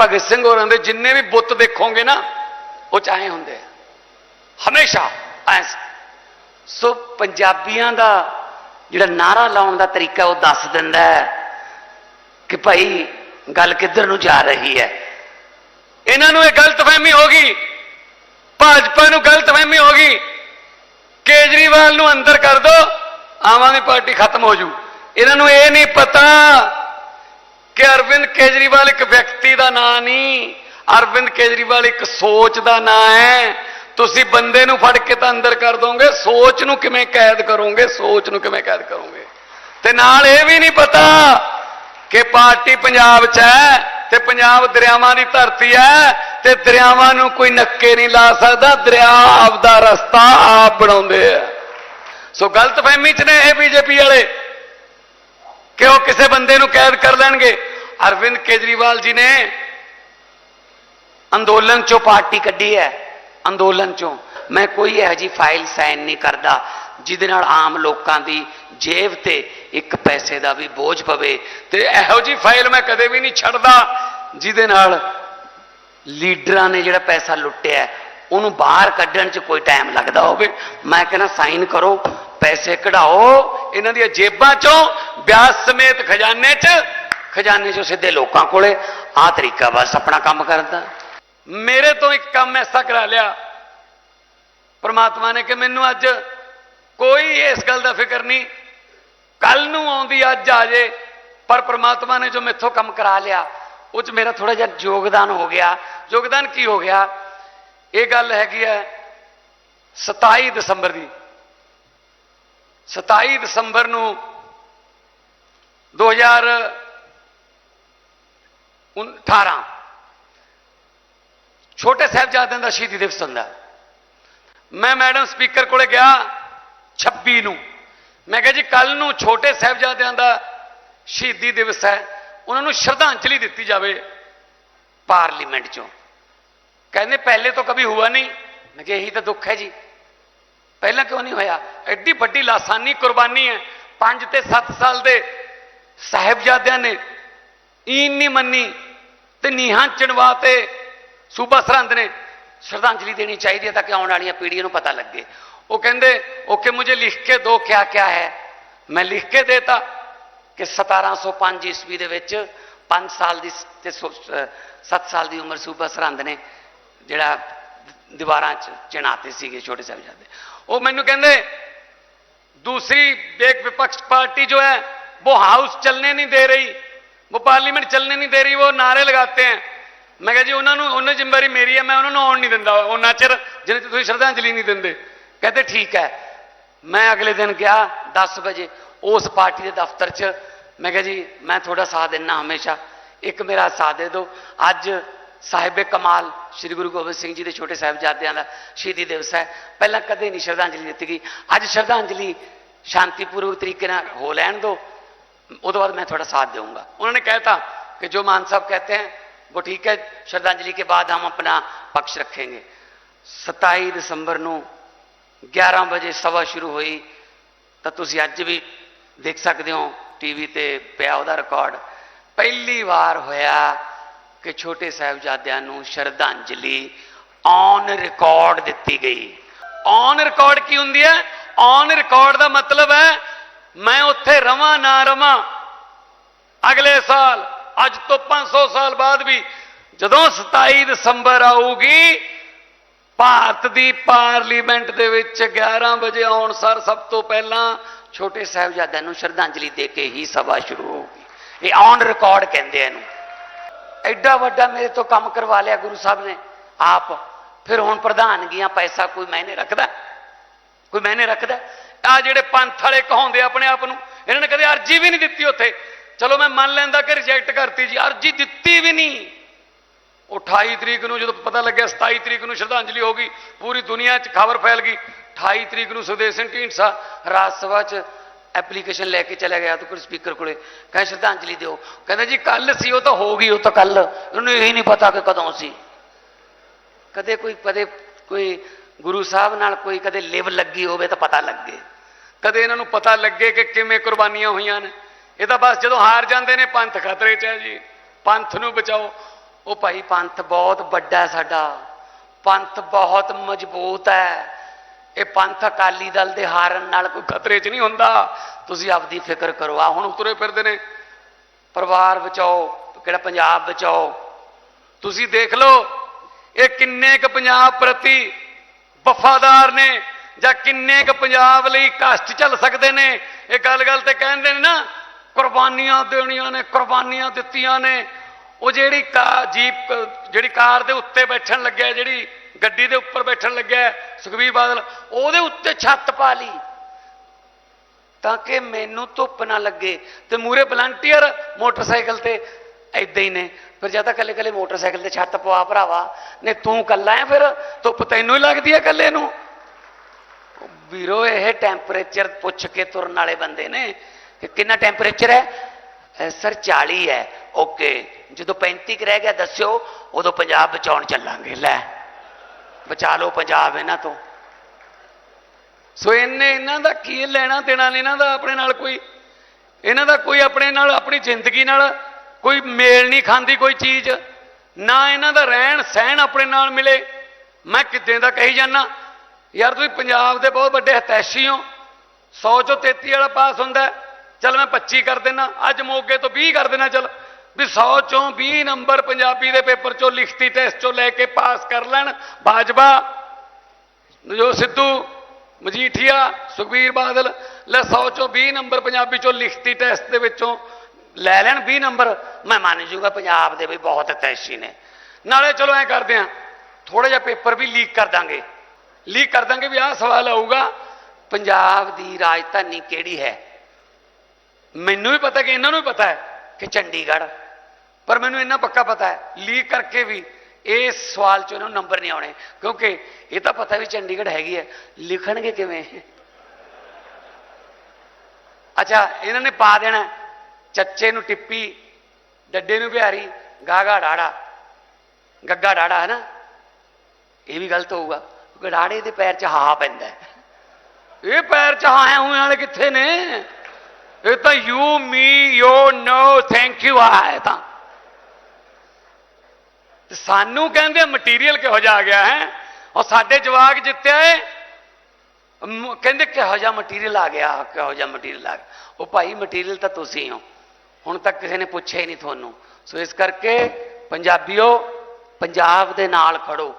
ਭਗਤ ਸਿੰਘ ਹੋਰਾਂ ਦੇ ਜਿੰਨੇ ਵੀ ਬੁੱਤ ਦੇਖੋਗੇ ਨਾ, ਉਹ ਚਾਹੇ ਹੁੰਦੇ ਹਮੇਸ਼ਾ ਐ ਸੋ ਪੰਜਾਬੀਆਂ ਦਾ ਜਿਹੜਾ ਨਾਰਾ ਲਾਉਣ ਦਾ ਤਰੀਕਾ ਉਹ ਦੱਸ ਦਿੰਦਾ ਹੈ ਕਿ ਭਾਈ ਗੱਲ ਕਿੱਧਰ ਨੂੰ ਜਾ ਰਹੀ ਹੈ। ਇਹਨਾਂ ਨੂੰ ਇਹ ਗਲਤਫਹਿਮੀ ਹੋ ਗਈ। ਭਾਜਪਾ ਨੂੰ ਗਲਤਫਹਿਮੀ ਹੋ ਗਈ। ਕੇਜਰੀਵਾਲ ਨੂੰ ਅੰਦਰ ਕਰ ਦੋ। ਆਮ ਆਦਮੀ ਪਾਰਟੀ ਖਤਮ ਹੋ ਜੂ। ਇਹਨਾਂ ਨੂੰ ਇਹ ਨਹੀਂ ਪਤਾ ਕਿ ਅਰਵਿੰਦ ਕੇਜਰੀਵਾਲ ਇੱਕ ਵਿਅਕਤੀ ਦਾ ਨਾਂ ਨਹੀਂ, ਅਰਵਿੰਦ ਕੇਜਰੀਵਾਲ ਇੱਕ ਸੋਚ ਦਾ ਨਾਂ ਹੈ। ਤੁਸੀਂ ਬੰਦੇ ਨੂੰ ਫੜ ਕੇ ਤਾਂ ਅੰਦਰ ਕਰ ਦੋਗੇ, ਸੋਚ ਨੂੰ ਕਿਵੇਂ ਕੈਦ ਕਰੋਗੇ, ਸੋਚ ਨੂੰ ਕਿਵੇਂ ਕੈਦ ਕਰੋਗੇ? ਤੇ ਨਾਲ ਇਹ ਵੀ ਨਹੀਂ ਪਤਾ ਕਿ ਪਾਰਟੀ ਪੰਜਾਬ 'ਚ ਹੈ ਤੇ ਪੰਜਾਬ ਦਰਿਆਵਾਂ ਦੀ ਧਰਤੀ ਹੈ ਤੇ ਦਰਿਆਵਾਂ ਨੂੰ ਕੋਈ ਨੱਕੇ ਨਹੀਂ ਲਾ ਸਕਦਾ, ਦਰਿਆ ਆਪਦਾ ਰਸਤਾ ਆਪ ਬਣਾਉਂਦੇ ਆ। ਸੋ ਗਲਤਫਹਿਮੀ 'ਚ ਨੇ ਇਹ ਬੀਜੇਪੀ ਵਾਲੇ ਕਿ ਉਹ ਕਿਸੇ ਬੰਦੇ ਨੂੰ ਕੈਦ ਕਰ ਲੈਣਗੇ। ਅਰਵਿੰਦ ਕੇਜਰੀਵਾਲ ਜੀ ਨੇ ਅੰਦੋਲਨ ਚੋਂ ਪਾਰਟੀ ਕੱਢੀ ਹੈ ਅੰਦੋਲਨ ਚੋਂ ਮੈਂ ਕੋਈ ਇਹੋ ਜੀ ਫਾਈਲ ਸਾਈਨ ਨਹੀਂ ਕਰਦਾ ਜਿਹਦੇ ਨਾਲ ਆਮ ਲੋਕਾਂ ਦੀ ਜੇਬ ਤੇ ਇੱਕ ਪੈਸੇ ਦਾ ਵੀ ਬੋਝ ਪਵੇ ਤੇ ਇਹੋ ਜੀ ਫਾਈਲ ਮੈਂ ਕਦੇ ਵੀ ਨਹੀਂ ਛੱਡਦਾ ਜਿਹਦੇ ਨਾਲ ਲੀਡਰਾਂ ਨੇ ਜਿਹੜਾ ਪੈਸਾ ਲੁੱਟਿਆ ਉਹਨੂੰ ਬਾਹਰ ਕੱਢਣ 'ਚ ਕੋਈ ਟਾਈਮ ਲੱਗਦਾ ਹੋਵੇ ਮੈਂ ਕਹਿੰਦਾ ਸਾਈਨ ਕਰੋ ਪੈਸੇ ਕਢਾਓ ਇਹਨਾਂ ਦੀਆਂ ਜੇਬਾਂ 'ਚੋਂ ਵਿਆਜ ਸਮੇਤ ਖਜ਼ਾਨੇ 'ਚ ਖਜ਼ਾਨੇ 'ਚੋਂ ਸਿੱਧੇ ਲੋਕਾਂ ਕੋਲੇ ਆਹ ਤਰੀਕਾ ਬਸ ਆਪਣਾ ਕੰਮ ਕਰਨ ਦਾ ਮੇਰੇ ਤੋਂ ਇੱਕ ਕੰਮ ਐਸਾ ਕਰਾ ਲਿਆ। ਪ੍ਰਮਾਤਮਾ ਨੇ ਕਿ ਮੈਨੂੰ ਅੱਜ ਕੋਈ ਇਸ ਗੱਲ ਦਾ ਫਿਕਰ ਨਹੀਂ। ਕੱਲ ਨੂੰ ਆਉਂਦੀ ਅੱਜ ਆ ਜੇ, ਪਰ ਪ੍ਰਮਾਤਮਾ ਨੇ ਜੋ ਮੈਥੋਂ ਕੰਮ ਕਰਾ ਲਿਆ, ਉਹ ਚ ਮੇਰਾ ਥੋੜਾ ਜਿਹਾ ਯੋਗਦਾਨ ਹੋ ਗਿਆ। ਯੋਗਦਾਨ ਕੀ ਹੋ ਗਿਆ? ਇਹ ਗੱਲ ਹੈਗੀ ਹੈ 27 ਦਸੰਬਰ ਦੀ। 27 ਦਸੰਬਰ ਨੂੰ 18 ਛੋਟੇ ਸਾਹਿਬਜ਼ਾਦਿਆਂ ਦਾ ਸ਼ਹੀਦੀ ਦਿਵਸ ਹੁੰਦਾ। ਮੈਂ ਮੈਡਮ ਸਪੀਕਰ ਕੋਲੇ ਗਿਆ 26 ਨੂੰ। ਮੈਂ ਕਿਹਾ ਜੀ ਕੱਲ ਨੂੰ ਛੋਟੇ ਸਾਹਿਬਜ਼ਾਦਿਆਂ ਦਾ ਸ਼ਹੀਦੀ ਦਿਵਸ ਹੈ। ਉਹਨਾਂ ਨੂੰ ਸ਼ਰਧਾਂਜਲੀ ਦਿੱਤੀ ਜਾਵੇ ਪਾਰਲੀਮੈਂਟ 'ਚੋਂ। ਕਹਿੰਦੇ, ਪਹਿਲੇ ਤੋਂ ਕਦੀ ਹੋਇਆ ਨਹੀਂ? ਮੈਂ ਕਿਹਾ, ਇਹੀ ਤਾਂ ਦੁੱਖ ਹੈ ਜੀ। ਪਹਿਲਾਂ ਕਿਉਂ ਨਹੀਂ ਹੋਇਆ? ਐਡੀ ਵੱਡੀ ਲਾਸਾਨੀ ਕੁਰਬਾਨੀ ਹੈ। 5 ਤੇ 7 ਸਾਲ ਦੇ ਸਾਹਿਬਜ਼ਾਦਿਆਂ ਨੇ ਈਨ ਨਹੀਂ ਮੰਨੀ ਤੇ ਨੀਹਾਂ ਚਣਵਾ ਤੇ ਸੂਬਾ ਸਰਹੰਦ ਨੇ ਸ਼ਰਧਾਂਜਲੀ ਦੇਣੀ ਚਾਹੀਦੀ ਹੈ ਤਾਂ ਕਿ ਆਉਣ ਵਾਲੀਆਂ ਪੀੜ੍ਹੀਆਂ ਨੂੰ ਪਤਾ ਲੱਗੇ ਉਹ ਕਹਿੰਦੇ ਓਕੇ ਮੁਝੇ ਲਿਖ ਕੇ ਦੋ ਕਿਆ ਕਿਆ ਹੈ ਮੈਂ ਲਿਖ ਕੇ ਦੇਤਾ ਕਿ 1705 ਈਸਵੀ ਦੇ ਵਿੱਚ 5 ਸਾਲ ਦੀ ਸ- ਤੇ 7 ਸਾਲ ਦੀ ਉਮਰ ਸੂਬਾ ਸਰਹੰਦ ਨੇ ਜਿਹੜਾ ਦੀਵਾਰਾਂ 'ਚ ਚਿਣਾਤੇ ਸੀਗੇ ਛੋਟੇ ਸਾਹਿਬਜ਼ਾਦੇ ਉਹ ਮੈਨੂੰ ਕਹਿੰਦੇ दूसरी एक विपक्ष पार्टी जो है वो हाउस चलने नहीं दे रही वो पार्लियामेंट चलने नहीं दे रही वो नारे लगाते हैं ਮੈਂ ਕਿਹਾ ਜੀ ਉਹਨਾਂ ਨੂੰ ਉਹਨਾਂ ਜ਼ਿੰਮੇਵਾਰੀ ਮੇਰੀ ਹੈ ਮੈਂ ਉਹਨਾਂ ਨੂੰ ਆਉਣ ਨਹੀਂ ਦਿੰਦਾ ਉਹਨਾਂ ਚਿਰ ਜਿੰਨੇ ਚਿਰ ਤੁਸੀਂ ਸ਼ਰਧਾਂਜਲੀ ਨਹੀਂ ਦਿੰਦੇ ਕਹਿੰਦੇ ਠੀਕ ਹੈ ਮੈਂ ਅਗਲੇ ਦਿਨ ਗਿਆ 10 ਵਜੇ ਉਸ ਪਾਰਟੀ ਦੇ ਦਫ਼ਤਰ 'ਚ ਮੈਂ ਕਿਹਾ ਜੀ ਮੈਂ ਤੁਹਾਡਾ ਸਾਥ ਦਿੰਨਾ ਹਮੇਸ਼ਾ ਇੱਕ ਮੇਰਾ ਸਾਥ ਦੇ ਦਿਓ ਅੱਜ ਸਾਹਿਬੇ ਕਮਾਲ ਸ੍ਰੀ ਗੁਰੂ ਗੋਬਿੰਦ ਸਿੰਘ ਜੀ ਦੇ ਛੋਟੇ ਸਾਹਿਬਜ਼ਾਦਿਆਂ ਦਾ ਸ਼ਹੀਦੀ ਦਿਵਸ ਹੈ ਪਹਿਲਾਂ ਕਦੇ ਨਹੀਂ ਸ਼ਰਧਾਂਜਲੀ ਦਿੱਤੀ ਗਈ ਅੱਜ ਸ਼ਰਧਾਂਜਲੀ ਸ਼ਾਂਤੀਪੂਰਵਕ ਤਰੀਕੇ ਨਾਲ ਹੋ ਲੈਣ ਦਿਓ उसके बाद मैं थोड़ा साथ दूंगा उन्होंने कहता कि जो मान साहब कहते हैं वो ठीक है श्रद्धांजलि के बाद हम अपना पक्ष रखेंगे 27 ਦਸੰਬਰ ਨੂੰ 11 ਵਜੇ ਸਭਾ ਸ਼ੁਰੂ ਹੋਈ ਤਾਂ ਤੁਸੀਂ ਅੱਜ ਵੀ ਦੇਖ ਸਕਦੇ ਹੋ ਟੀਵੀ ਤੇ ਪਿਆ ਉਹਦਾ ਰਿਕਾਰਡ ਪਹਿਲੀ ਵਾਰ ਹੋਇਆ ਕਿ ਛੋਟੇ ਸਾਹਿਬਜ਼ਾਦਿਆਂ ਨੂੰ ਸ਼ਰਧਾਂਜਲੀ ਔਨ ਰਿਕਾਰਡ ਦਿੱਤੀ ਗਈ ਔਨ ਰਿਕਾਰਡ ਕੀ ਹੁੰਦੀ ਹੈ ਔਨ ਰਿਕਾਰਡ ਦਾ ਮਤਲਬ ਹੈ ਮੈਂ ਉੱਥੇ ਰਵਾਂ, ਨਾ ਰਵਾਂ। ਅਗਲੇ ਸਾਲ, ਅੱਜ ਤੋਂ 500 ਸਾਲ ਬਾਅਦ ਵੀ, ਜਦੋਂ 27 ਦਸੰਬਰ ਆਊਗੀ, ਭਾਰਤ ਦੀ ਪਾਰਲੀਮੈਂਟ ਦੇ ਵਿੱਚ 11 ਵਜੇ ਆਉਣ ਸਰ ਸਭ ਤੋਂ ਪਹਿਲਾਂ ਛੋਟੇ ਸਾਹਿਬਜ਼ਾਦਿਆਂ ਨੂੰ ਸ਼ਰਧਾਂਜਲੀ ਦੇ ਕੇ ਹੀ ਸਭਾ ਸ਼ੁਰੂ ਹੋਊਗੀ। ਇਹ ਔਨ ਰਿਕਾਰਡ ਕਹਿੰਦੇ ਇਹਨੂੰ। ਐਡਾ ਵੱਡਾ ਮੇਰੇ ਤੋਂ ਕੰਮ ਕਰਵਾ ਲਿਆ ਗੁਰੂ ਸਾਹਿਬ ਨੇ। ਆਪ ਫਿਰ ਹੁਣ ਪ੍ਰਧਾਨਗੀਆਂ ਪੈਸਾ ਕੋਈ ਮਾਇਨੇ ਰੱਖਦਾ। ਕੋਈ ਮਾਇਨੇ ਰੱਖਦਾ? ਆ ਜਿਹੜੇ ਪੰਥ ਵਾਲੇ ਕਹਾਉਂਦੇ ਆਪਣੇ ਆਪ ਨੂੰ, ਇਹਨਾਂ ਨੇ ਕਦੇ ਅਰਜੀ ਵੀ ਨਹੀਂ ਦਿੱਤੀ ਉੱਥੇ। ਚਲੋ ਮੈਂ ਮੰਨ ਲੈਂਦਾ ਕਿ ਰਿਜੈਕਟ ਕਰਤੀ ਜੀ, ਅਰਜੀ ਦਿੱਤੀ ਵੀ ਨਹੀਂ। ਉਹ 28 ਤਰੀਕ ਨੂੰ ਜਦੋਂ ਪਤਾ ਲੱਗਿਆ 27 ਤਰੀਕ ਨੂੰ ਸ਼ਰਧਾਂਜਲੀ ਹੋ ਗਈ, ਪੂਰੀ ਦੁਨੀਆ 'ਚ ਖਬਰ ਫੈਲ ਗਈ। 28 ਤਰੀਕ ਨੂੰ ਸੁਖਦੇਵ ਸਿੰਘ ਢੀਂਡਸਾ ਰਾਜ ਸਭਾ 'ਚ ਐਪਲੀਕੇਸ਼ਨ ਲੈ ਕੇ ਚਲਾ ਗਿਆ ਤੇ ਕੋਈ ਸਪੀਕਰ ਕੋਲੇ, ਕਹਿੰਦਾ ਸ਼ਰਧਾਂਜਲੀ ਦਿਓ। ਕਹਿੰਦਾ ਜੀ ਕੱਲ ਸੀ, ਉਹ ਤਾਂ ਹੋ ਗਈ, ਉਹ ਤਾਂ ਕੱਲ ਉਹਨੂੰ ਇਹ ਨਹੀਂ ਪਤਾ ਕਿ ਕਦੋਂ ਸੀ। ਕਦੇ ਕੋਈ ਕਦੇ ਕੋਈ ਗੁਰੂ ਸਾਹਿਬ ਨਾਲ ਕੋਈ ਕਦੇ ਲਿਵ ਲੱਗੀ ਹੋਵੇ ਤਾਂ ਪਤਾ ਲੱਗੇ। ਕਦੇ ਇਹਨਾਂ ਨੂੰ ਪਤਾ ਲੱਗੇ ਕਿ ਕਿਵੇਂ ਕੁਰਬਾਨੀਆਂ ਹੋਈਆਂ ਨੇ। ਇਹ ਤਾਂ ਬਸ ਜਦੋਂ ਹਾਰ ਜਾਂਦੇ ਨੇ ਪੰਥ ਖਤਰੇ 'ਚ ਹੈ ਜੀ। ਪੰਥ ਨੂੰ ਬਚਾਓ। ਉਹ ਭਾਈ ਪੰਥ ਬਹੁਤ ਵੱਡਾ ਸਾਡਾ। ਪੰਥ ਬਹੁਤ ਮਜ਼ਬੂਤ ਹੈ। ਇਹ ਪੰਥ ਅਕਾਲੀ ਦਲ ਦੇ ਹਾਰਨ ਨਾਲ ਕੋਈ ਖਤਰੇ 'ਚ ਨਹੀਂ ਹੁੰਦਾ। ਤੁਸੀਂ ਆਪਦੀ ਫਿਕਰ ਕਰੋ। ਆ ਹੁਣ ਉਤਰੇ ਫਿਰਦੇ ਨੇ। ਪਰਿਵਾਰ ਬਚਾਓ ਕਿਹੜਾ ਪੰਜਾਬ ਬਚਾਓ। ਤੁਸੀਂ ਦੇਖ ਲਓ ਇਹ ਕਿੰਨੇ ਕੁ ਪੰਜਾਬ ਪ੍ਰਤੀ ਵਫਾਦਾਰ ਨੇ ਜਾਂ ਕਿੰਨੇ ਕੁ ਪੰਜਾਬ ਲਈ ਕਸ਼ਟ ਚੱਲ ਸਕਦੇ ਨੇ? ਇਹ ਗੱਲ-ਗੱਲ ਤੇ ਕਹਿੰਦੇ ਨੇ ਨਾ, ਕੁਰਬਾਨੀਆਂ ਦੇਣੀਆਂ ਨੇ, ਕੁਰਬਾਨੀਆਂ ਦਿੱਤੀਆਂ ਨੇ। ਉਹ ਜਿਹੜੀ ਕਾ, ਜੀਪ, ਜਿਹੜੀ ਕਾਰ ਦੇ ਉੱਤੇ ਬੈਠਣ ਲੱਗਿਆ, ਜਿਹੜੀ ਗੱਡੀ ਦੇ ਉੱਪਰ ਬੈਠਣ ਲੱਗਿਆ, ਸੁਖਬੀਰ ਬਾਦਲ, ਉਹਦੇ ਉੱਤੇ ਛੱਤ ਪਾ ਲਈ। ਤਾਂ ਕਿ ਮੈਨੂੰ ਧੁੱਪ ਨਾ ਲੱਗੇ। ਤੇ ਮੂਰੇ ਵਲੰਟੀਅਰ ਮੋਟਰਸਾਈਕਲ ਤੇ ਐਦਾਂ ਹੀ ਨੇ। ਫਿਰ ਜਾਂ ਤਾਂ ਕੱਲੇ ਕੱਲੇ ਮੋਟਰਸਾਈਕਲ ਤੇ ਛੱਤ ਪਵਾ ਭਰਾਵਾ। ਨੇ ਤੂੰ ਕੱਲਾ ਹੈ ਫਿਰ, ਧੁੱਪ ਤੈਨੂੰ ਹੀ ਲੱਗਦੀ ਹੈ ਕੱਲੇ ਨੂੰ। ਵੀਰੋ, ਇਹ ਟੈਂਪਰੇਚਰ ਪੁੱਛ ਕੇ ਤੁਰਨ ਵਾਲੇ ਬੰਦੇ ਨੇ ਕਿ ਕਿੰਨਾ ਟੈਂਪਰੇਚਰ ਹੈ? ਅਹ ਸਰ 40 ਹੈ। ਓਕੇ ਜਦੋਂ 35 ਕੁ ਰਹਿ ਗਿਆ, ਦੱਸਿਓ, ਉਦੋਂ ਪੰਜਾਬ ਬਚਾਉਣ ਚੱਲਾਂਗੇ। ਲੈ, ਬਚਾ ਲਓ ਪੰਜਾਬ ਇਹਨਾਂ ਤੋਂ। ਸੋ ਇਹਨੇ ਇਹਨਾਂ ਦਾ ਕੀ ਲੈਣਾ ਦੇਣਾ ਇਹਨਾਂ ਦਾ ਆਪਣੇ ਨਾਲ ਕੋਈ, ਇਹਨਾਂ ਦਾ ਕੋਈ ਆਪਣੇ ਨਾਲ, ਆਪਣੀ ਜ਼ਿੰਦਗੀ ਨਾਲ ਕੋਈ ਮੇਲ ਨਹੀਂ ਖਾਂਦੀ ਕੋਈ ਚੀਜ਼। ਨਾ ਇਹਨਾਂ ਦਾ ਰਹਿਣ ਸਹਿਣ ਆਪਣੇ ਨਾਲ ਮਿਲੇ। ਮੈਂ ਕਿਤੇ ਦਾ ਕਹੀ ਜਾਣਾ ਯਾਰ ਤੁਸੀਂ ਪੰਜਾਬ ਦੇ ਬਹੁਤ ਵੱਡੇ ਹਤੈਸ਼ੀ ਹੋ। 100 ਚੋਂ 33 ਵਾਲਾ ਪਾਸ ਹੁੰਦਾ ਹੈ। ਚੱਲ ਮੈਂ 25 ਕਰ ਦੇਣਾ ਅੱਜ ਮੋਗੇ ਤੋਂ 20 ਕਰ ਦੇਣਾ ਚੱਲ। ਵੀ 100 ਚੋਂ 20 ਨੰਬਰ ਪੰਜਾਬੀ ਦੇ ਪੇਪਰ ਚੋਂ ਲਿਖਤੀ ਟੈਸਟ ਚੋਂ ਲੈ ਕੇ ਪਾਸ ਕਰ ਲੈਣ ਬਾਜਵਾ। ਜੋ ਸਿੱਧੂ, ਮਜੀਠੀਆ, ਸੁਖਬੀਰ ਬਾਦਲ, ਲੈ 100 ਚੋਂ 20 ਨੰਬਰ ਪੰਜਾਬੀ ਚੋਂ ਲਿਖਤੀ ਟੈਸਟ ਦੇ ਵਿੱਚੋਂ ਲੈ ਲੈਣ 20 ਨੰਬਰ। ਮੈਂ ਮੰਨ ਜੂਗਾ ਪੰਜਾਬ ਦੇ ਵੀ ਬਹੁਤ ਤੈਸ਼ੀ ਨੇ। ਨਾਲੇ ਚਲੋ ਐ ਕਰਦੇ ਆ ਥੋੜਾ ਜਿਹਾ ਪੇਪਰ ਵੀ ਲੀਕ ਕਰ ਦਾਂਗੇ। ਲੀਕ ਕਰ ਦਾਂਗੇ ਵੀ ਆਹ ਸਵਾਲ ਆਊਗਾ, ਪੰਜਾਬ ਦੀ ਰਾਜਧਾਨੀ ਕਿਹੜੀ ਹੈ? ਮੈਨੂੰ ਵੀ ਪਤਾ ਕਿ ਇਹਨਾਂ ਨੂੰ ਵੀ ਪਤਾ ਹੈ ਕਿ ਚੰਡੀਗੜ੍ਹ। ਪਰ ਮੈਨੂੰ ਇੰਨਾ ਪੱਕਾ ਪਤਾ ਹੈ, ਲੀਕ ਕਰਕੇ ਵੀ ਇਸ ਸਵਾਲ 'ਚ ਉਹਨਾਂ ਨੰਬਰ ਨਹੀਂ ਆਉਣੇ। ਕਿਉਂਕਿ ਇਹ ਤਾਂ ਪਤਾ ਵੀ ਚੰਡੀਗੜ੍ਹ ਹੈਗੀ ਹੈ। ਲਿਖਣਗੇ ਕਿਵੇਂ? ਅੱਛਾ, ਇਹਨਾਂ ਨੇ ਪਾ ਦੇਣਾ। ਚੱਚੇ ਨੂੰ ਟਿੱਪੀ, ਡੱਡੇ ਨੂੰ ਬਿਹਾਰੀ ਗਾਗਾ ਡਾੜਾ। ਗੱਗਾ, ਡਾੜਾ ਹੈ ਨਾ ਇਹ ਵੀ ਗਲਤ ਹੋਊਗਾ, ਕਿਉਂਕਿ ਡਾੜੇ ਦੇ ਪੈਰ 'ਚ ਹਾਹਾ ਪੈਂਦਾ ਇਹ ਪੈਰ 'ਚ ਹਾਂ ਹੋਏ ਵਾਲੇ ਕਿੱਥੇ ਨੇ? ਇਹ ਤਾਂ ਯੂ ਮੀ ਯੋ ਨੋ ਥੈਂਕ ਯੂ ਆਇਆ ਤਾਂ। ਸਾਨੂੰ ਕਹਿੰਦੇ ਮਟੀਰੀਅਲ ਕਿਹੋ ਜਿਹਾ ਆ ਗਿਆ ਹੈ? ਔਰ ਸਾਡੇ ਜਵਾਕ ਜਿੱਤਿਆ ਏ ਕਹਿੰਦੇ ਕਿਹੋ ਜਿਹਾ ਮਟੀਰੀਅਲ ਆ ਗਿਆ, ਕਿਹੋ ਜਿਹਾ ਮਟੀਰੀਅਲ ਆ ਗਿਆ। ਉਹ ਭਾਈ ਮਟੀਰੀਅਲ ਤਾਂ ਤੁਸੀਂ ਹੋ। ਹੁਣ ਤੱਕ ਕਿਸੇ ਨੇ ਪੁੱਛਿਆ ਹੀ ਨਹੀਂ ਤੁਹਾਨੂੰ। ਸੋ ਇਸ ਕਰਕੇ ਪੰਜਾਬੀਓ, ਪੰਜਾਬ ਦੇ ਨਾਲ ਖੜੋ।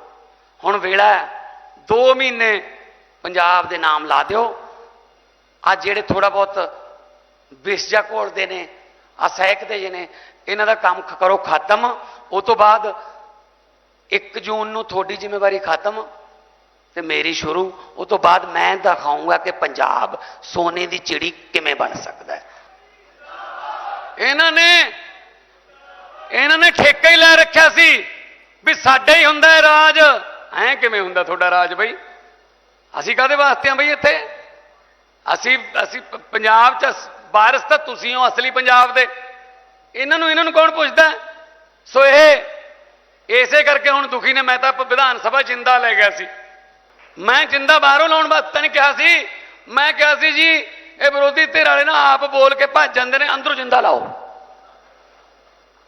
ਹੁਣ ਵੇਲਾ ਹੈ 2 ਮਹੀਨੇ ਪੰਜਾਬ ਦੇ ਨਾਮ ਲਾ ਦਿਓ। ਆ ਜਿਹੜੇ ਥੋੜਾ ਬਹੁਤ ਵਿਸ ਜਾ ਘੋਲਦੇ ਨੇ, ਆ ਸਹਿਕਦੇ ਜੇ ਨੇ, ਇਹਨਾਂ ਦਾ ਕੰਮ ਖ- ਕਰੋ ਖਤਮ। ਉਹ ਤੋਂ ਬਾਅਦ 1 ਜੂਨ ਨੂੰ ਤੁਹਾਡੀ ਜ਼ਿੰਮੇਵਾਰੀ ਖਤਮ ਤੇ ਮੇਰੀ ਸ਼ੁਰੂ। ਉਹ ਤੋਂ ਬਾਅਦ ਮੈਂ ਦਿਖਾਊਂਗਾ ਕਿ ਪੰਜਾਬ ਸੋਨੇ ਦੀ ਚਿੜੀ ਕਿਵੇਂ ਬਣ ਸਕਦਾ ਹੈ। ਇਹਨਾਂ ਨੇ ਇਹਨਾਂ ਨੇ ਠੇਕਾ ਹੀ ਲੈ ਰੱਖਿਆ ਸੀ ਵੀ ਸਾਡਾ ਹੀ ਹੁੰਦਾ ਹੈ ਰਾਜ। ਐਂ ਕਿਵੇਂ ਹੁੰਦਾ ਤੁਹਾਡਾ ਰਾਜ ਬਈ? ਅਸੀਂ ਕਾਦੇ ਵਾਸਤੇ ਆ ਬਈ ਇੱਥੇ? ਅਸੀਂ ਅਸੀਂ ਪੰਜਾਬ ਚ ਸ- ਵਾਰਿਸ ਤਾਂ ਤੁਸੀਂ ਹੋ ਅਸਲੀ ਪੰਜਾਬ ਦੇ। ਇਹਨਾਂ ਨੂੰ ਇਹਨਾਂ ਨੂੰ ਕੌਣ ਪੁੱਛਦਾ? ਸੋ ਇਹ, ਇਸੇ ਕਰਕੇ ਹੁਣ ਦੁਖੀ ਨੇ, ਮੈਂ ਤਾਂ ਵਿਧਾਨ ਸਭਾ ਜਿੰਦਾ ਲੈ ਗਿਆ ਸੀ। ਮੈਂ ਜਿੰਦਾ ਬਾਹਰੋਂ ਲਾਉਣ ਵਾਸਤੇ ਨਹੀਂ ਕਿਹਾ ਸੀ। ਮੈਂ ਕਿਹਾ ਸੀ ਜੀ ਇਹ ਵਿਰੋਧੀ ਧਿਰ ਵਾਲੇ ਨਾ ਆਪ ਬੋਲ ਕੇ ਭੱਜ ਜਾਂਦੇ ਨੇ, ਅੰਦਰੋਂ ਜਿੰਦਾ ਲਾਓ।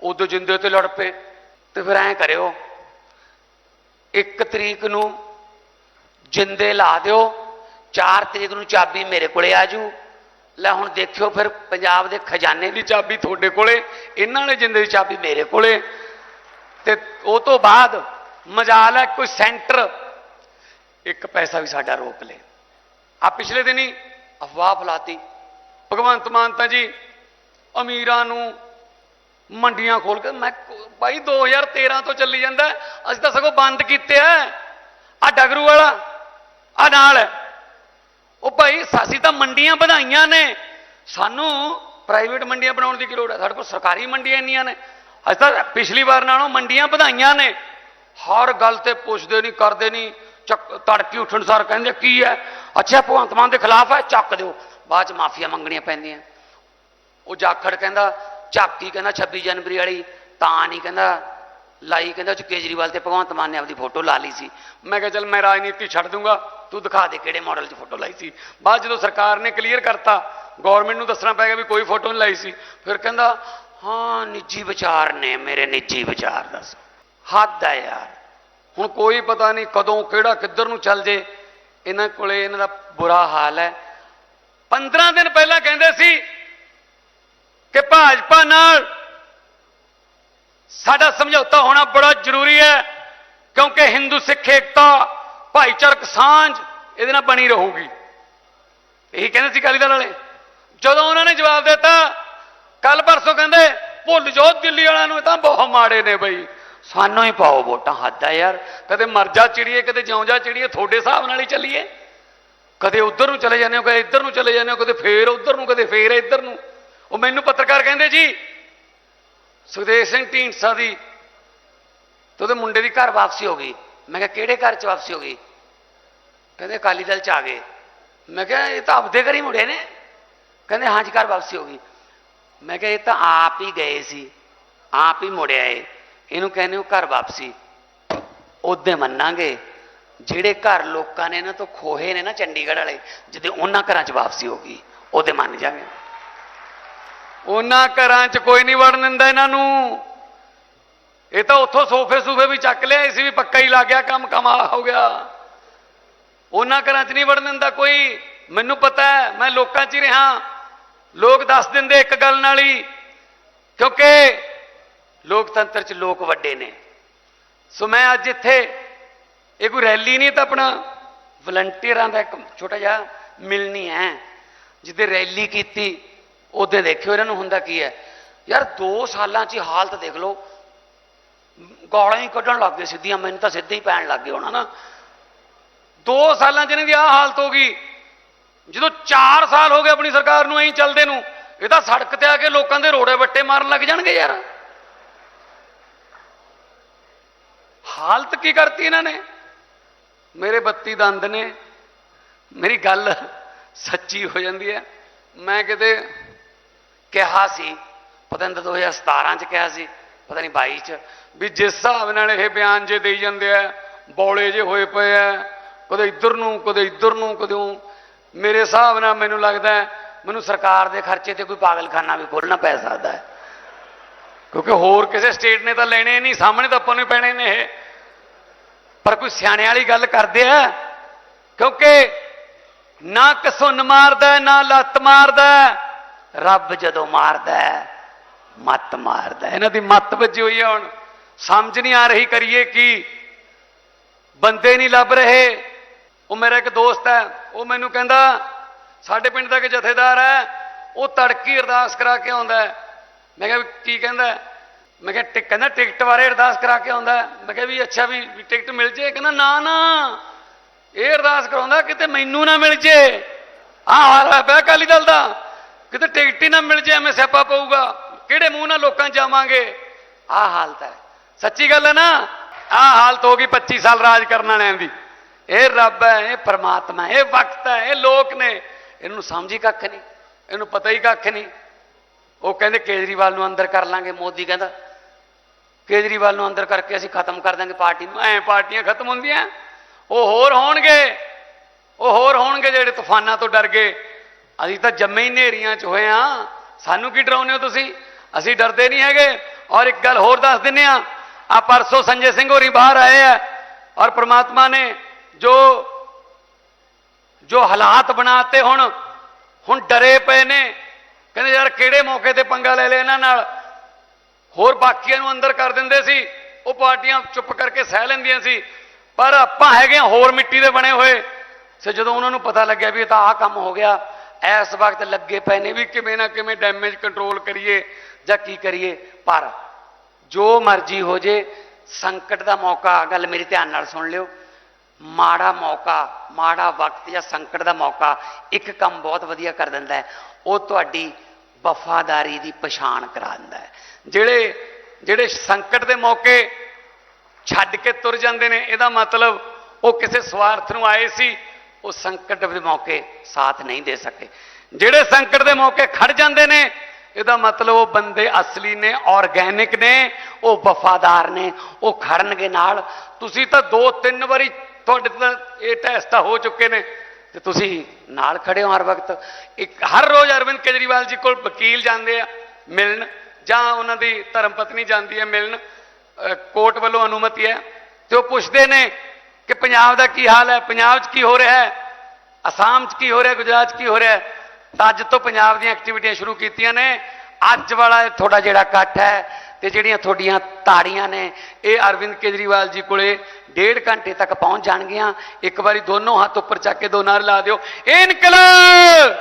ਉਦੋਂ ਜਿੰਦੇ ਤੇ ਲੜ ਪਏ ਤੇ ਫਿਰ ਐਂ ਕਰਿਓ, ਇੱਕ ਤਰੀਕ ਨੂੰ ਜਿੰਦੇ ਲਾ ਦਿਓ 4 ਤਰੀਕ ਨੂੰ ਚਾਬੀ ਮੇਰੇ ਕੋਲੇ ਆ ਜੂ। ਲੈ ਹੁਣ ਦੇਖਿਓ ਫਿਰ ਪੰਜਾਬ ਦੇ ਖਜ਼ਾਨੇ ਦੀ ਚਾਬੀ ਤੁਹਾਡੇ ਕੋਲੇ, ਇਹਨਾਂ ਨੇ ਜਿੰਦੇ ਦੀ ਚਾਬੀ ਮੇਰੇ ਕੋਲੇ। ਤੇ ਉਹ ਤੋਂ ਬਾਅਦ ਮਜਾਲ ਹੈ, ਕੋਈ ਸੈਂਟਰ। ਇੱਕ ਪੈਸਾ ਵੀ ਸਾਡਾ ਰੋਕ ਲੇ। ਆ ਪਿਛਲੇ ਦਿਨੀ ਅਫਵਾਹ ਫਲਾਤੀ। ਭਗਵੰਤ ਮਾਨ ਤਾਂ ਜੀ ਅਮੀਰਾਂ ਨੂੰ ਮੰਡੀਆਂ ਖੋਲ ਕੇ ਮੈਂ ਕ- ਬਾਈ 2013 ਤੋਂ ਚੱਲੀ ਜਾਂਦਾ ਅਸੀਂ ਤਾਂ ਸਗੋਂ ਬੰਦ ਕੀਤੇ ਆ ਆ ਡਗਰੂ ਵਾਲਾ ਆ ਨਾਲ ਹੈ। ਉਹ ਭਾਈ ਸਾਸੀ ਤਾਂ ਮੰਡੀਆਂ ਵਧਾਈਆਂ ਨੇ। ਸਾਨੂੰ ਪ੍ਰਾਈਵੇਟ ਮੰਡੀਆਂ ਬਣਾਉਣ ਦੀ ਕੀ ਲੋੜ ਹੈ? ਸਾਡੇ ਕੋਲ ਸਰਕਾਰੀ ਮੰਡੀਆਂ ਇੰਨੀਆਂ ਨੇ। ਅਸੀਂ ਤਾਂ ਪਿਛਲੀ ਵਾਰ ਨਾਲੋਂ ਮੰਡੀਆਂ ਵਧਾਈਆਂ ਨੇ। ਹਰ ਗੱਲ ਤੇ ਪੁੱਛਦੇ ਨਹੀਂ, ਕਰਦੇ ਨਹੀਂ। ਤੜਕੀ ਉੱਠਣ ਸਾਰ ਕਹਿੰਦੇ, ਕੀ ਹੈ? ਅੱਛਾ, ਭਗਵੰਤ ਮਾਨ ਦੇ ਖਿਲਾਫ ਹੈ, ਚੱਕ ਦਿਓ। ਬਾਅਦ ਚ ਮਾਫੀਆਂ ਮੰਗਣੀਆਂ ਪੈਂਦੀਆਂ। ਉਹ ਜਾਖੜ ਕਹਿੰਦਾ ਝਾਕੀ ਕਹਿੰਦਾ 26 ਜਨਵਰੀ ਵਾਲੀ। ਤਾਂ ਨਹੀਂ ਕਹਿੰਦਾ, ਲਾਈ ਕਹਿੰਦਾ ਉਹ 'ਚ ਕੇਜਰੀਵਾਲ ਤੇ ਭਗਵੰਤ ਮਾਨ ਨੇ ਆਪਦੀ ਫੋਟੋ ਲਾ ਲਈ ਸੀ। ਮੈਂ ਕਿਹਾ, ਚੱਲ ਮੈਂ ਰਾਜਨੀਤੀ ਛੱਡ ਦੂੰਗਾ, ਤੂੰ ਦਿਖਾ ਦੇ ਕਿਹੜੇ ਮਾਡਲ 'ਚ ਫੋਟੋ ਲਾਈ ਸੀ। ਬਾਅਦ ਜਦੋਂ ਸਰਕਾਰ ਨੇ ਕਲੀਅਰ ਕਰਤਾ ਗਵਰਨਮੈਂਟ ਨੂੰ ਦੱਸਣਾ ਪੈ ਗਿਆ ਵੀ ਕੋਈ ਫੋਟੋ ਨਹੀਂ ਲਾਈ ਸੀ। ਫਿਰ ਕਹਿੰਦਾ, ਹਾਂ, ਨਿੱਜੀ ਵਿਚਾਰ ਨੇ ਮੇਰੇ ਨਿੱਜੀ ਵਿਚਾਰ, ਦੱਸ। ਹੱਦ ਹੈ ਯਾਰ। ਹੁਣ ਕੋਈ ਪਤਾ ਨਹੀਂ ਕਦੋਂ, ਕਿਹੜਾ, ਕਿੱਧਰ ਨੂੰ ਚੱਲ ਜੇ। ਇਹਨਾਂ ਕੋਲੇ ਇਹਨਾਂ ਦਾ ਬੁਰਾ ਹਾਲ ਹੈ। 15 ਦਿਨ ਪਹਿਲਾਂ ਕਹਿੰਦੇ ਸੀ ਕਿ ਭਾਜਪਾ ਨਾਲ ਸਾਡਾ ਸਮਝੌਤਾ ਹੋਣਾ ਬੜਾ ਜ਼ਰੂਰੀ ਹੈ, ਕਿਉਂਕਿ ਹਿੰਦੂ ਸਿੱਖ ਏਕਤਾ, ਭਾਈਚਾਰਕ ਸਾਂਝ ਇਹਦੇ ਨਾਲ ਬਣੀ ਰਹੂਗੀ। ਇਹੀ ਕਹਿੰਦੇ ਸੀ ਅਕਾਲੀ ਦਲ ਵਾਲੇ। ਜਦੋਂ ਉਹਨਾਂ ਨੇ ਜਵਾਬ ਦਿੱਤਾ ਕੱਲ ਪਰਸੋਂ ਕਹਿੰਦੇ, ਭੁੱਲ ਜਾਓ ਦਿੱਲੀ ਵਾਲਿਆਂ ਨੂੰ ਤਾਂ ਬਹੁਤ ਮਾੜੇ ਨੇ ਬਈ। ਸਾਨੂੰ ਹੀ ਪਾਓ ਵੋਟਾਂ, ਹੱਦ ਆ ਯਾਰ। ਕਦੇ ਮਰ ਜਾ ਚਿੜੀਏ, ਕਦੇ ਜਿਉਂ ਜਾ ਚਿੜੀਏ, ਤੁਹਾਡੇ ਹਿਸਾਬ ਨਾਲ ਹੀ ਚੱਲੀਏ। ਕਦੇ ਉਧਰ ਨੂੰ ਚਲੇ ਜਾਂਦੇ ਹੋ, ਕਦੇ ਇੱਧਰ ਨੂੰ ਚਲੇ ਜਾਂਦੇ ਹੋ, ਕਦੇ ਫੇਰ ਉਧਰ ਨੂੰ, ਕਦੇ ਫੇਰ ਇੱਧਰ ਨੂੰ। ਉਹ ਮੈਨੂੰ ਪੱਤਰਕਾਰ ਕਹਿੰਦੇ ਜੀ, ਸੁਖਦੇਵ ਸਿੰਘ ਢੀਂਡਸਾ ਦੀ ਤੇ ਉਹਦੇ ਮੁੰਡੇ ਦੀ ਘਰ ਵਾਪਸੀ ਹੋ ਗਈ। ਮੈਂ ਕਿਹਾ, ਕਿਹੜੇ ਘਰ 'ਚ ਵਾਪਸੀ ਹੋ ਗਈ? ਕਹਿੰਦੇ, ਅਕਾਲੀ ਦਲ 'ਚ ਆ ਗਏ। ਮੈਂ ਕਿਹਾ, ਇਹ ਤਾਂ ਆਪਦੇ ਘਰ ਹੀ ਮੁੜੇ ਨੇ। ਕਹਿੰਦੇ ਹਾਂਜੀ ਘਰ ਵਾਪਸੀ ਹੋ ਗਈ। ਮੈਂ ਕਿਹਾ, ਇਹ ਤਾਂ ਆਪ ਹੀ ਗਏ ਸੀ। ਆਪ ਹੀ ਮੁੜਿਆ ਏ। ਇਹਨੂੰ ਕਹਿੰਦੇ ਹੋ ਘਰ ਵਾਪਸੀ। ਉਹਦੇ ਮੰਨਾਂਗੇ, ਜਿਹੜੇ ਘਰ ਲੋਕਾਂ ਨੇ ਇਹਨਾਂ ਤੋਂ ਖੋਹੇ ਨੇ ਨਾ ਚੰਡੀਗੜ੍ਹ ਵਾਲੇ ਜਿਹਦੇ ਉਹਨਾਂ ਘਰਾਂ 'ਚ ਵਾਪਸੀ ਹੋ ਗਈ, ਉਹਦੇ ਮੰਨ ਜਾਗੇ। ਉਹਨਾਂ ਘਰਾਂ 'ਚ ਕੋਈ ਨਹੀਂ ਵੜਨ ਦਿੰਦਾ ਇਹਨਾਂ ਨੂੰ। ਇਹ ਤਾਂ ਉੱਥੋਂ ਸੋਫੇ ਸੂਫੇ ਵੀ ਚੱਕ ਲਿਆ ਇਸ ਵੀ ਪੱਕਾ ਹੀ ਲੱਗ ਗਿਆ, ਕੰਮ ਕਮਾ ਹੋ ਗਿਆ। ਉਹਨਾਂ ਘਰਾਂ 'ਚ ਨਹੀਂ ਵੜਨ ਦਿੰਦਾ ਕੋਈ। ਮੈਨੂੰ ਪਤਾ ਹੈ, ਮੈਂ ਲੋਕਾਂ 'ਚ ਹੀ ਰਿਹਾ। ਲੋਕ ਦੱਸ ਦਿੰਦੇ ਇੱਕ ਗੱਲ ਨਾਲ ਹੀ, ਕਿਉਂਕਿ ਲੋਕਤੰਤਰ 'ਚ ਲੋਕ ਵੱਡੇ ਨੇ। ਸੋ ਮੈਂ ਅੱਜ ਇੱਥੇ ਇਹ ਕੋਈ ਰੈਲੀ ਨਹੀਂ ਤਾਂ ਆਪਣਾ ਵਲੰਟੀਅਰਾਂ ਦਾ ਇੱਕ ਛੋਟਾ ਜਿਹਾ ਮਿਲਣੀ ਹੈ। ਜਿੱਦੇ ਰੈਲੀ ਕੀਤੀ, ਉਹਦੇ ਦੇਖਿਓ ਇਹਨਾਂ ਨੂੰ ਹੁੰਦਾ ਕੀ ਹੈ। ਯਾਰ 2 ਸਾਲਾਂ 'ਚ ਹੀ ਹਾਲਤ ਦੇਖ ਲਓ। ਗਾਲਾਂ ਹੀ ਕੱਢਣ ਲੱਗ ਗਏ ਸਿੱਧੀਆਂ, ਮੈਨੂੰ ਤਾਂ ਸਿੱਧੇ ਹੀ ਪੈਣ ਲੱਗ ਗਏ ਹੋਣਾ ਨਾ। 2 ਸਾਲਾਂ 'ਚ ਇਹਨਾਂ ਦੀ ਆਹ ਹਾਲਤ ਹੋ ਗਈ। ਜਦੋਂ 4 ਸਾਲ ਹੋ ਗਏ ਆਪਣੀ ਸਰਕਾਰ ਨੂੰ ਐਂ ਚੱਲਦੇ ਨੂੰ, ਇਹ ਤਾਂ ਸੜਕ ਤੇ ਆ ਕੇ ਲੋਕਾਂ ਦੇ ਰੋੜੇ ਵੱਟੇ ਮਾਰਨ ਲੱਗ ਜਾਣਗੇ ਯਾਰ। ਹਾਲਤ ਕੀ ਕਰਤੀ ਇਹਨਾਂ ਨੇ? ਮੇਰੇ 32 ਦੰਦ ਨੇ। ਮੇਰੀ ਗੱਲ ਸੱਚੀ ਹੋ ਜਾਂਦੀ ਹੈ। ਮੈਂ ਕਿਤੇ ਕਿਹਾ ਸੀ, ਪਤਾ ਨਹੀਂ 2017 ਚ ਕਿਹਾ ਸੀ, ਪਤਾ ਨਹੀਂ 22 ਚ, ਵੀ ਜਿਸ ਹਿਸਾਬ ਨਾਲ ਇਹ ਬਿਆਨ ਜੇ ਦੇਈ ਜਾਂਦੇ ਆ, ਬੌਲੇ ਜੇ ਹੋਏ ਪਏ ਆ, ਕਦੇ ਇੱਧਰ ਨੂੰ, ਕਦੇ ਇੱਧਰ ਨੂੰ, ਕਦੇ। ਮੇਰੇ ਹਿਸਾਬ ਨਾਲ ਮੈਨੂੰ ਲੱਗਦਾ ਮੈਨੂੰ ਸਰਕਾਰ ਦੇ ਖਰਚੇ ਤੇ ਕੋਈ ਪਾਗਲਖਾਨਾ ਵੀ ਖੋਲਣਾ ਪੈ ਸਕਦਾ ਹੈ। ਕਿਉਂਕਿ ਹੋਰ ਕਿਸੇ ਸਟੇਟ ਨੇ ਤਾਂ ਲੈਣੇ ਨਹੀਂ, ਸਾਹਮਣੇ ਤਾਂ ਆਪਾਂ ਨੂੰ ਪੈਣੇ ਨੇ ਇਹ। ਪਰ ਕੋਈ ਸਿਆਣੇ ਵਾਲੀ ਗੱਲ ਕਰਦੇ ਆ? ਕਿਉਂਕਿ ਨਾ ਕਸੁੰਨ ਮਾਰਦਾ, ਨਾ ਲੱਤ ਮਾਰਦਾ, ਰੱਬ ਜਦੋਂ ਮਾਰਦਾ, ਮੱਤ ਮਾਰਦਾ। ਇਹਨਾਂ ਦੀ ਮੱਤ ਵੱਜੀ ਹੋਈ ਹੈ ਹੁਣ। ਸਮਝ ਨਹੀਂ ਆ ਰਹੀ ਕਰੀਏ ਕੀ। ਬੰਦੇ ਨਹੀਂ ਲੱਭ ਰਹੇ। ਉਹ ਮੇਰਾ ਇੱਕ ਦੋਸਤ ਹੈ, ਉਹ ਮੈਨੂੰ ਕਹਿੰਦਾ, ਸਾਡੇ ਪਿੰਡ ਦਾ ਇੱਕ ਜਥੇਦਾਰ ਹੈ, ਉਹ ਤੜਕੀ ਅਰਦਾਸ ਕਰਾ ਕੇ ਆਉਂਦਾ ਮੈਂ ਕਿਹਾ ਵੀ ਕੀ ਕਹਿੰਦਾ ਮੈਂ ਕਿਹਾ ਟਿਕ, ਕਹਿੰਦਾ ਟਿਕਟ ਬਾਰੇ ਅਰਦਾਸ ਕਰਾ ਕੇ ਆਉਂਦਾ। ਮੈਂ ਕਿਹਾ ਵੀ ਅੱਛਾ ਵੀ ਟਿਕਟ ਮਿਲ ਜੇ। ਕਹਿੰਦਾ ਨਾ ਨਾ। ਇਹ ਅਰਦਾਸ ਕਰਾਉਂਦਾ ਕਿਤੇ ਮੈਨੂੰ ਨਾ ਮਿਲ ਜੇ। ਆਹ ਹਾਲ ਪਿਆ ਅਕਾਲੀ ਦਲ ਦਾ। ਕਿਤੇ ਟਿਕਟ ਹੀ ਨਾ ਮਿਲ ਜੇ, ਐਵੇਂ ਸਿਆਪਾ ਪਊਗਾ। ਕਿਹੜੇ ਮੂੰਹ ਨਾਲ ਲੋਕਾਂ ਜਾਵਾਂਗੇ? ਆਹ ਹਾਲਤ ਹੈ। ਸੱਚੀ ਗੱਲ ਹੈ ਨਾ? ਆਹ ਹਾਲਤ ਹੋ ਗਈ 25 ਸਾਲ ਰਾਜ ਕਰਨ ਵਾਲਿਆਂ ਦੀ। ਇਹ ਰੱਬ ਹੈ, ਇਹ ਪਰਮਾਤਮਾ ਇਹ ਵਕਤ ਹੈ, ਇਹ ਲੋਕ ਨੇ। ਇਹਨੂੰ ਸਮਝੀ ਕੱਖ ਨਹੀਂ। ਇਹਨੂੰ ਪਤਾ ਹੀ ਕੱਖ ਨਹੀਂ। ਉਹ ਕਹਿੰਦੇ ਕੇਜਰੀਵਾਲ ਨੂੰ ਅੰਦਰ ਕਰ ਲਾਂਗੇ, ਮੋਦੀ ਕਹਿੰਦਾ। ਕੇਜਰੀਵਾਲ ਨੂੰ ਅੰਦਰ ਕਰਕੇ ਅਸੀਂ ਖਤਮ ਕਰ ਦਾਂਗੇ ਪਾਰਟੀ ਨੂੰ। ਐ ਪਾਰਟੀਆਂ ਖਤਮ ਹੁੰਦੀਆਂ। ਉਹ ਹੋਰ ਹੋਣਗੇ। ਉਹ ਹੋਰ ਹੋਣਗੇ ਜਿਹੜੇ ਤੂਫਾਨਾਂ ਤੋਂ ਡਰ ਗਏ। ਅਸੀਂ ਤਾਂ ਜੰਮੇ ਹੀ ਨੇਰੀਆਂ 'ਚ ਹੋਏ ਆ ਸਾਨੂੰ ਕੀ ਡਰਾਉਂਦੇ ਹੋ ਤੁਸੀਂ? ਅਸੀਂ ਡਰਦੇ ਨਹੀਂ ਹੈਗੇ। ਔਰ ਇੱਕ ਗੱਲ ਹੋਰ ਦੱਸ ਦਿੰਨੇ ਆ ਆ ਪਰਸੋਂ ਸੰਜੇ ਸਿੰਘ ਹੋਰੀ ਬਾਹਰ ਆਏ ਆ। ਔਰ ਪ੍ਰਮਾਤਮਾ ਨੇ ਜੋ ਜੋ ਹਾਲਾਤ ਬਣਾਤੇ ਹੁਣ ਹੁਣ ਡਰੇ ਪਏ ਨੇ। ਕਹਿੰਦੇ ਯਾਰ ਕਿਹੜੇ ਮੌਕੇ ਤੇ ਪੰਗਾ ਲੈ ਲਿਆ ਇਹਨਾਂ ਨਾਲ? ਹੋਰ ਬਾਕੀਆਂ ਨੂੰ ਅੰਦਰ ਕਰ ਦਿੰਦੇ ਸੀ, ਉਹ ਪਾਰਟੀਆਂ ਚੁੱਪ ਕਰਕੇ ਸਹਿ ਲੈਂਦੀਆਂ ਸੀ। ਪਰ ਆਪਾਂ ਹੈਗੇ ਹਾਂ ਹੋਰ ਮਿੱਟੀ ਦੇ ਬਣੇ ਹੋਏ। ਸੇ ਜਦੋਂ ਉਹਨਾਂ ਨੂੰ ਪਤਾ ਲੱਗਿਆ ਵੀ ਇਹ ਤਾਂ ਆਹ ਕੰਮ ਹੋ ਗਿਆ, ਇਸ ਵਕਤ ਲੱਗੇ ਪਏ ਨੇ ਵੀ ਕਿਵੇਂ ਨਾ ਕਿਵੇਂ ਡੈਮੇਜ ਕੰਟਰੋਲ ਕਰੀਏ ਜਾਂ ਕੀ ਕਰੀਏ। ਪਰ ਜੋ ਮਰਜ਼ੀ ਹੋ ਜੇ, ਸੰਕਟ ਦਾ ਮੌਕਾ, ਗੱਲ ਮੇਰੀ ਧਿਆਨ ਨਾਲ ਸੁਣ ਲਿਓ। ਮਾੜਾ ਮੌਕਾ, ਮਾੜਾ ਵਕਤ ਜਾਂ ਸੰਕਟ ਦਾ ਮੌਕਾ ਇੱਕ ਕੰਮ ਬਹੁਤ ਵਧੀਆ ਕਰ ਦਿੰਦਾ ਹੈ। ਉਹ ਤੁਹਾਡੀ ਵਫਾਦਾਰੀ ਦੀ ਪਛਾਣ ਕਰਾ ਦਿੰਦਾ ਹੈ। ਜਿਹੜੇ ਜਿਹੜੇ ਸੰਕਟ ਦੇ ਮੌਕੇ ਛੱਡ ਕੇ ਤੁਰ ਜਾਂਦੇ ਨੇ, ਇਹਦਾ ਮਤਲਬ ਉਹ ਕਿਸੇ ਸਵਾਰਥ ਨੂੰ ਆਏ ਸੀ, ਉਹ ਸੰਕਟ ਦੇ ਮੌਕੇ ਸਾਥ ਨਹੀਂ ਦੇ ਸਕੇ। ਜਿਹੜੇ ਸੰਕਟ ਦੇ ਮੌਕੇ ਖੜ ਜਾਂਦੇ ਨੇ, ਇਹਦਾ ਮਤਲਬ ਉਹ ਬੰਦੇ ਅਸਲੀ ਨੇ ਆਰਗੈਨਿਕ ਨੇ, ਉਹ ਵਫਾਦਾਰ ਨੇ, ਉਹ ਖੜਨਗੇ ਨਾਲ। ਤੁਸੀਂ ਤਾਂ ਦੋ, ਤਿੰਨ ਵਾਰੀ ਤੁਹਾਡੇ ਤਾਂ ਇਹ ਟੈਸਟ ਹੋ ਚੁੱਕੇ ਨੇ, ਤੇ ਤੁਸੀਂ ਨਾਲ ਖੜੇ ਹੋ ਹਰ ਵਕਤ। ਇੱਕ, ਹਰ ਰੋਜ਼ ਅਰਵਿੰਦ ਕੇਜਰੀਵਾਲ ਜੀ ਕੋਲ ਵਕੀਲ ਜਾਂਦੇ ਆ, ਮਿਲਣ। ਜਾਂ ਉਹਨਾਂ ਦੀ ਧਰਮ ਪਤਨੀ ਜਾਂਦੀ ਹੈ ਮਿਲਣ ਕੋਰਟ ਵੱਲੋਂ ਅਨੁਮਤੀ ਹੈ, ਤੇ ਉਹ ਪੁੱਛਦੇ ਨੇ ਕਿ ਪੰਜਾਬ ਦਾ ਕੀ ਹਾਲ ਹੈ? ਪੰਜਾਬ 'ਚ ਕੀ ਹੋ ਰਿਹਾ ਹੈ? ਅਸਾਮ 'ਚ ਕੀ ਹੋ ਰਿਹਾ? ਗੁਜਰਾਤ 'ਚ ਕੀ ਹੋ ਰਿਹਾ ਤਾਂ ਅੱਜ ਤੋਂ ਪੰਜਾਬ ਦੀਆਂ ਐਕਟੀਵਿਟੀਆਂ ਸ਼ੁਰੂ ਕੀਤੀਆਂ ਨੇ। ਅੱਜ ਵਾਲਾ ਤੁਹਾਡਾ ਜਿਹੜਾ ਇਕੱਠ ਹੈ ਤੇ ਜਿਹੜੀਆਂ ਤੁਹਾਡੀਆਂ ਤਾੜੀਆਂ ਨੇ, ਇਹ ਅਰਵਿੰਦ ਕੇਜਰੀਵਾਲ ਜੀ ਕੋਲੇ ਡੇਢ ਘੰਟੇ ਤੱਕ ਪਹੁੰਚ ਜਾਣਗੀਆਂ। ਇੱਕ ਵਾਰੀ ਦੋਨੋਂ ਹੱਥ ਉੱਪਰ ਚੱਕ ਕੇ ਦੋ ਨਾਰੇ ਲਾ ਦਿਓ। ਇਨਕਲਾਬ!